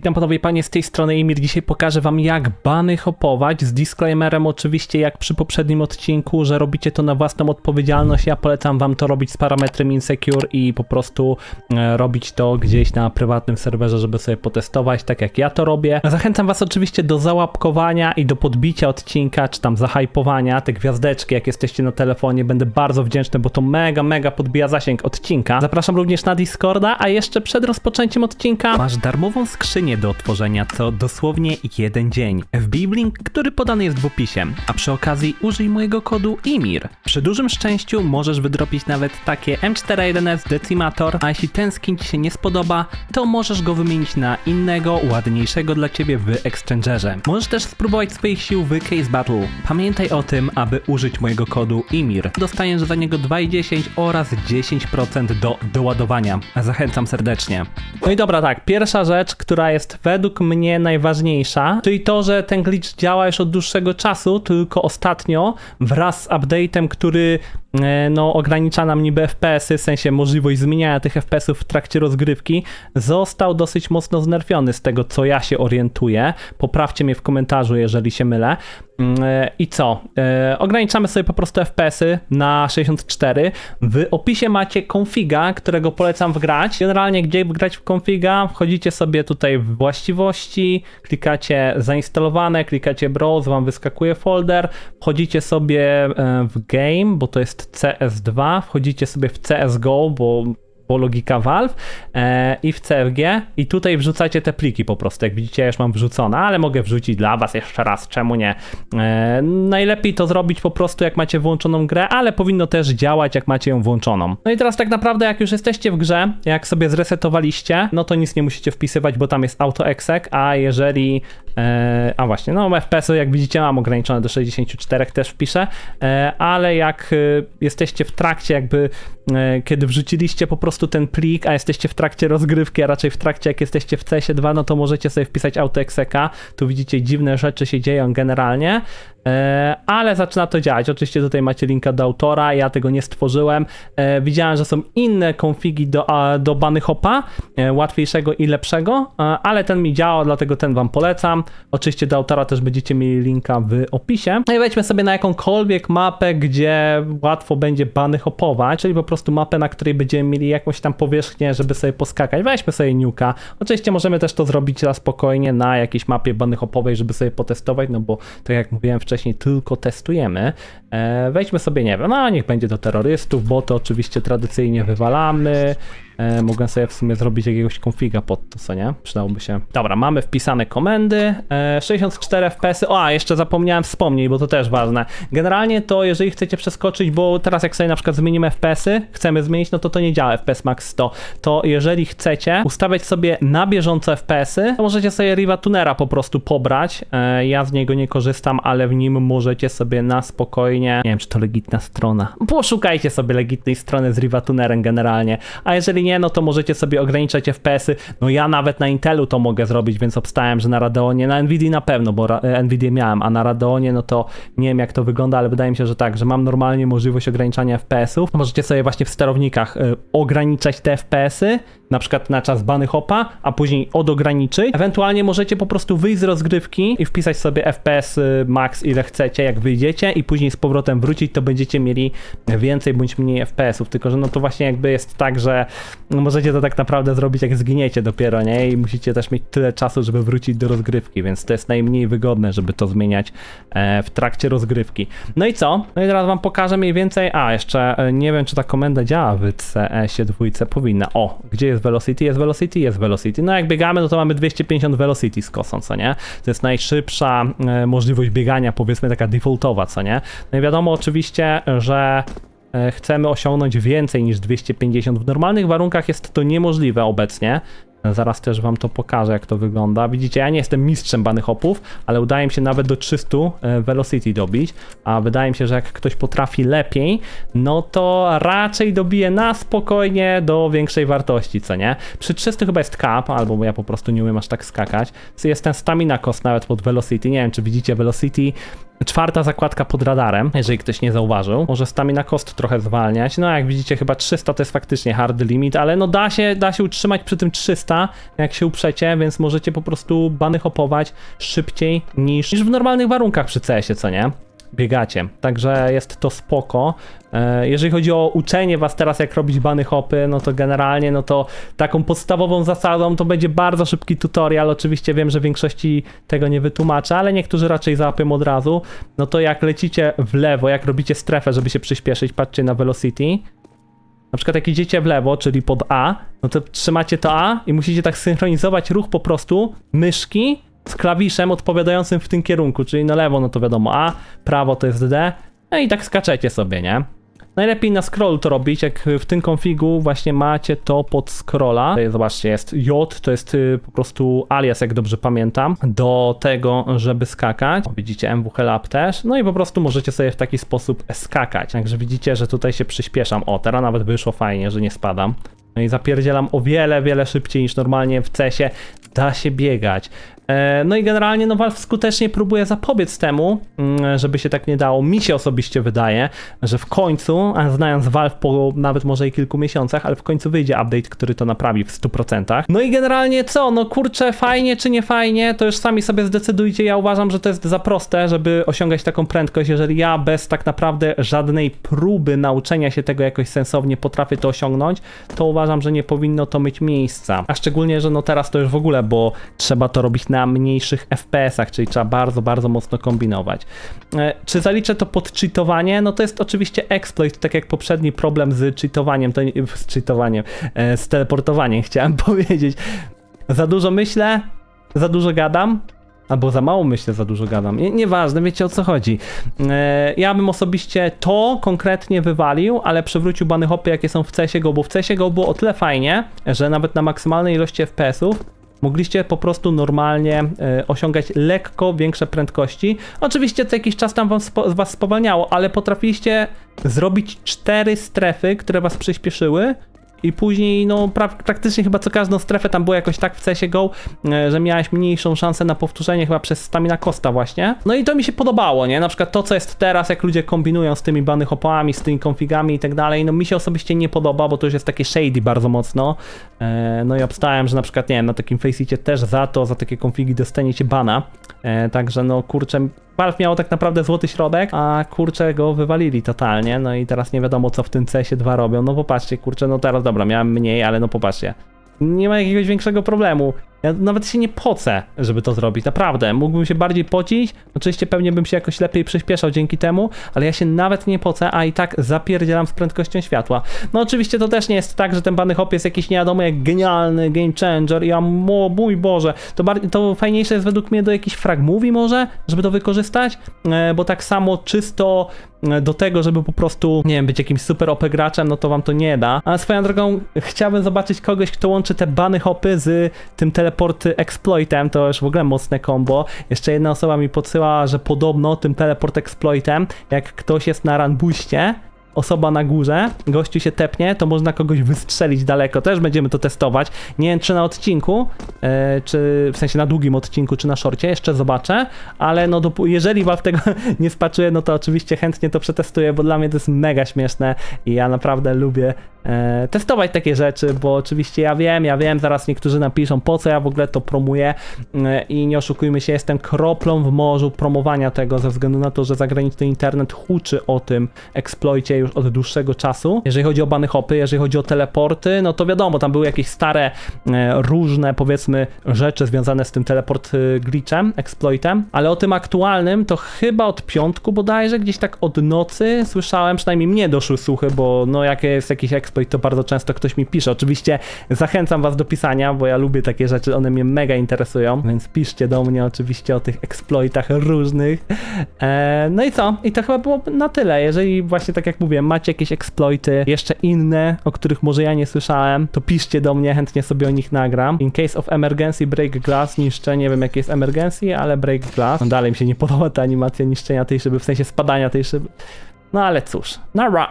Witam panowie panie z tej strony Emir. Dzisiaj pokażę wam jak bany hopować z disclaimerem oczywiście jak przy poprzednim odcinku, że robicie to na własną odpowiedzialność. Ja polecam wam to robić z parametrem insecure i po prostu e, robić to gdzieś na prywatnym serwerze, żeby sobie potestować, tak jak ja to robię. Zachęcam was oczywiście do załapkowania i do podbicia odcinka, czy tam zahypowania, te gwiazdeczki jak jesteście na telefonie. Będę bardzo wdzięczny, bo to mega, mega podbija zasięg odcinka. Zapraszam również na Discorda, a jeszcze przed rozpoczęciem odcinka masz darmową skrzynię do otworzenia co dosłownie jeden dzień. W link, który podany jest w opisie, a przy okazji użyj mojego kodu IMIR. Przy dużym szczęściu możesz wydropić nawet takie M41S Decimator, a jeśli ten skin Ci się nie spodoba, to możesz go wymienić na innego, ładniejszego dla Ciebie w Exchangerze. Możesz też spróbować swoich sił w Case Battle. Pamiętaj o tym, aby użyć mojego kodu IMIR. Dostaniesz za niego 2,10 oraz 10% do doładowania. Zachęcam serdecznie. No i dobra, tak, pierwsza rzecz, która jest według mnie najważniejsza, czyli to, że ten glitch działa już od dłuższego czasu, tylko ostatnio wraz z update'em, który e, no, ogranicza nam niby FPS-y, w sensie możliwość zmieniania tych FPS-ów w trakcie rozgrywki, został dosyć mocno znerfiony z tego, co ja się orientuję. Poprawcie mnie w komentarzu, jeżeli się mylę. Mm, e, I co? E, ograniczamy sobie po prostu FPS-y na 64. W opisie macie konfiga, którego polecam wgrać. Generalnie, gdzie grać w konfiga, wchodzicie sobie tutaj w właściwości, klikacie zainstalowane, klikacie browse, wam wyskakuje folder, wchodzicie sobie e, w game, bo to jest CS2, wchodzicie sobie w CSGO, bo bo logika Valve e, i w CFG i tutaj wrzucacie te pliki po prostu, jak widzicie ja już mam wrzucone, ale mogę wrzucić dla was jeszcze raz, czemu nie. E, najlepiej to zrobić po prostu jak macie włączoną grę, ale powinno też działać jak macie ją włączoną. No i teraz tak naprawdę jak już jesteście w grze, jak sobie zresetowaliście, no to nic nie musicie wpisywać, bo tam jest auto-exec, a jeżeli e, a właśnie, no FPS-y jak widzicie mam ograniczone do 64 też wpiszę, e, ale jak e, jesteście w trakcie jakby, kiedy wrzuciliście po prostu ten plik, a jesteście w trakcie rozgrywki, a raczej w trakcie jak jesteście w CS2, no to możecie sobie wpisać autoexeka. Tu widzicie dziwne rzeczy się dzieją generalnie. E, ale zaczyna to działać. Oczywiście tutaj macie linka do autora, ja tego nie stworzyłem. E, widziałem, że są inne konfigi do, do bany hopa, e, łatwiejszego i lepszego, ale ten mi działa, dlatego ten wam polecam. Oczywiście do autora też będziecie mieli linka w opisie. No i wejdźmy sobie na jakąkolwiek mapę, gdzie łatwo będzie bany hopować, czyli po prostu mapę, na której będziemy mieli jakąś tam powierzchnię, żeby sobie poskakać. Weźmy sobie Nuka. Oczywiście możemy też to zrobić na spokojnie na jakiejś mapie bany hopowej, żeby sobie potestować, no bo tak jak mówiłem wcześniej, wcześniej tylko testujemy. E, wejdźmy sobie, nie wiem, no niech będzie do terrorystów, bo to oczywiście tradycyjnie wywalamy. E, mogę sobie w sumie zrobić jakiegoś konfiga pod to, co nie? Przydałoby się. Dobra, mamy wpisane komendy. E, 64 FPS. O, a jeszcze zapomniałem wspomnieć, bo to też ważne. Generalnie to, jeżeli chcecie przeskoczyć, bo teraz jak sobie na przykład zmienimy FPS-y, chcemy zmienić, no to to nie działa FPS Max 100. To jeżeli chcecie ustawiać sobie na bieżąco FPS-y, to możecie sobie Riva Tunera po prostu pobrać. E, ja z niego nie korzystam, ale w nim możecie sobie na spokojnie. Nie wiem, czy to legitna strona. Poszukajcie sobie legitnej strony z Riva Tunerem generalnie. A jeżeli nie, nie, no to możecie sobie ograniczać FPS-y. No ja nawet na Intelu to mogę zrobić, więc obstałem, że na Radeonie, na Nvidia na pewno, bo e, Nvidia miałem, a na Radeonie no to nie wiem jak to wygląda, ale wydaje mi się, że tak, że mam normalnie możliwość ograniczania FPS-ów. Możecie sobie właśnie w sterownikach y, ograniczać te FPS-y, na przykład na czas bany hopa, a później odograniczyć. Ewentualnie możecie po prostu wyjść z rozgrywki i wpisać sobie FPS y, max ile chcecie, jak wyjdziecie i później z powrotem wrócić, to będziecie mieli więcej bądź mniej FPS-ów. Tylko, że no to właśnie jakby jest tak, że no możecie to tak naprawdę zrobić jak zginiecie dopiero, nie? I musicie też mieć tyle czasu, żeby wrócić do rozgrywki, więc to jest najmniej wygodne, żeby to zmieniać e, w trakcie rozgrywki. No i co? No i teraz wam pokażę mniej więcej, a jeszcze e, nie wiem, czy ta komenda działa w CS-ie dwójce, powinna. O, gdzie jest Velocity? Jest Velocity? Jest Velocity. No jak biegamy, no to mamy 250 Velocity z kosą, co nie? To jest najszybsza e, możliwość biegania, powiedzmy taka defaultowa, co nie? No i wiadomo oczywiście, że E, chcemy osiągnąć więcej niż 250. W normalnych warunkach jest to niemożliwe obecnie. Zaraz też wam to pokażę, jak to wygląda. Widzicie, ja nie jestem mistrzem bany hopów, ale udaje mi się nawet do 300 e, velocity dobić, a wydaje mi się, że jak ktoś potrafi lepiej, no to raczej dobije na spokojnie do większej wartości, co nie? Przy 300 chyba jest cap, albo ja po prostu nie umiem aż tak skakać. Jest ten stamina cost nawet pod velocity, nie wiem czy widzicie velocity Czwarta zakładka pod radarem, jeżeli ktoś nie zauważył. Może stamina cost trochę zwalniać. No jak widzicie chyba 300 to jest faktycznie hard limit, ale no da się, da się utrzymać przy tym 300, jak się uprzecie, więc możecie po prostu bany hopować szybciej niż, niż w normalnych warunkach przy CS-ie, co nie? Biegacie. Także jest to spoko. E, Jeżeli chodzi o uczenie was teraz, jak robić bany hopy, no to generalnie, no to taką podstawową zasadą to będzie bardzo szybki tutorial. Oczywiście wiem, że większości tego nie wytłumaczę, ale niektórzy raczej załapią od razu. No to jak lecicie w lewo, jak robicie strefę, żeby się przyspieszyć, patrzcie na velocity. Na przykład jak idziecie w lewo, czyli pod A, no to trzymacie to A i musicie tak synchronizować ruch po prostu myszki z klawiszem odpowiadającym w tym kierunku, czyli na lewo no to wiadomo A, prawo to jest D, no i tak skaczecie sobie, nie? Najlepiej na scrollu to robić, jak w tym konfigu właśnie macie to pod scrolla. Tutaj Zobaczcie, jest J, to jest y, po prostu alias, jak dobrze pamiętam, do tego, żeby skakać. Widzicie MWH Lab też, no i po prostu możecie sobie w taki sposób skakać. Także widzicie, że tutaj się przyspieszam. O, teraz nawet wyszło fajnie, że nie spadam. No i zapierdzielam o wiele, wiele szybciej niż normalnie w CESie. Da się biegać. E, No i generalnie no Valve skutecznie próbuje zapobiec temu, mm, żeby się tak nie dało. Mi się osobiście wydaje, że w końcu, a znając Valve po nawet może i kilku miesiącach, ale w końcu wyjdzie update, który to naprawi w 100%. No i generalnie co? No kurczę, fajnie czy nie fajnie, to już sami sobie zdecydujcie. Ja uważam, że to jest za proste, żeby osiągać taką prędkość. Jeżeli ja bez tak naprawdę żadnej próby nauczenia się tego jakoś sensownie potrafię to osiągnąć, to uważam, że nie powinno to mieć miejsca. A szczególnie, że no teraz to już w ogóle, bo trzeba to robić na mniejszych FPS-ach, czyli trzeba bardzo, bardzo mocno kombinować. E, Czy zaliczę to pod cheatowanie? No to jest oczywiście exploit, tak jak poprzedni problem z cheatowaniem, to nie, z cheatowaniem, e, z teleportowaniem chciałem powiedzieć. Za dużo myślę, za dużo gadam, Albo za mało myślę, za dużo gadam. Nie, nieważne, wiecie o co chodzi. E, ja bym osobiście to konkretnie wywalił, ale przywrócił bany hopy, jakie są w CSie Go, bo w CSie Go było o tyle fajnie, że nawet na maksymalnej ilości FPS-ów mogliście po prostu normalnie e, osiągać lekko większe prędkości. Oczywiście co jakiś czas tam wam spo, was spowalniało, ale potrafiliście zrobić cztery strefy, które was przyspieszyły. I później, no pra praktycznie chyba co każdą strefę tam było jakoś tak w CSie GO, e, że miałeś mniejszą szansę na powtórzenie chyba przez stamina Costa właśnie. No i to mi się podobało, nie? Na przykład to, co jest teraz, jak ludzie kombinują z tymi bany hopami, z tymi konfigami i tak dalej, no mi się osobiście nie podoba, bo to już jest takie shady bardzo mocno. E, no i obstałem, że na przykład, nie wiem, na takim faceicie też za to, za takie konfigi dostaniecie bana. E, także no kurczę, Valve miało tak naprawdę złoty środek, a kurczę go wywalili totalnie, no i teraz nie wiadomo co w tym CS2 robią, no popatrzcie, kurczę, no teraz dobra, miałem mniej, ale no popatrzcie. Nie ma jakiegoś większego problemu. Ja nawet się nie pocę, żeby to zrobić, naprawdę. Mógłbym się bardziej pocić, oczywiście pewnie bym się jakoś lepiej przyspieszał dzięki temu, ale ja się nawet nie pocę, a i tak zapierdzielam z prędkością światła. No oczywiście to też nie jest tak, że ten bany hop jest jakiś nie wiadomo jak genialny game changer i ja, o mój Boże, to, to fajniejsze jest według mnie do jakichś frag może, żeby to wykorzystać, e, bo tak samo czysto e, do tego, żeby po prostu, nie wiem, być jakimś super OP graczem, no to wam to nie da. A swoją drogą chciałbym zobaczyć kogoś, kto łączy te bany hopy z tym teleport exploitem, to już w ogóle mocne combo. Jeszcze jedna osoba mi podsyła, że podobno tym teleport exploitem, jak ktoś jest na ranbuście, osoba na górze, gościu się tepnie, to można kogoś wystrzelić daleko. Też będziemy to testować. Nie wiem, czy na odcinku, e, czy w sensie na długim odcinku, czy na szorcie, jeszcze zobaczę, ale no jeżeli Valve tego nie spaczuje, no to oczywiście chętnie to przetestuję, bo dla mnie to jest mega śmieszne i ja naprawdę lubię e, testować takie rzeczy, bo oczywiście ja wiem, ja wiem, zaraz niektórzy napiszą, po co ja w ogóle to promuję e, i nie oszukujmy się, jestem kroplą w morzu promowania tego ze względu na to, że zagraniczny internet huczy o tym exploicie już od dłuższego czasu. Jeżeli chodzi o bany hopy, jeżeli chodzi o teleporty, no to wiadomo, tam były jakieś stare, e, różne powiedzmy rzeczy związane z tym teleport e, glitchem, exploitem, ale o tym aktualnym to chyba od piątku bodajże, gdzieś tak od nocy słyszałem, przynajmniej mnie doszły słuchy, bo no jak jest jakiś exploit, to bardzo często ktoś mi pisze. Oczywiście zachęcam was do pisania, bo ja lubię takie rzeczy, one mnie mega interesują, więc piszcie do mnie oczywiście o tych exploitach różnych. E, no i co? I to chyba było na tyle. Jeżeli właśnie tak jak mówię, macie jakieś exploity, jeszcze inne, o których może ja nie słyszałem, to piszcie do mnie, chętnie sobie o nich nagram. In case of emergency, break glass, niszczę, nie wiem jakie jest emergency, ale break glass. No dalej mi się nie podoba ta animacja niszczenia tej szyby, w sensie spadania tej szyby. No ale cóż, nara.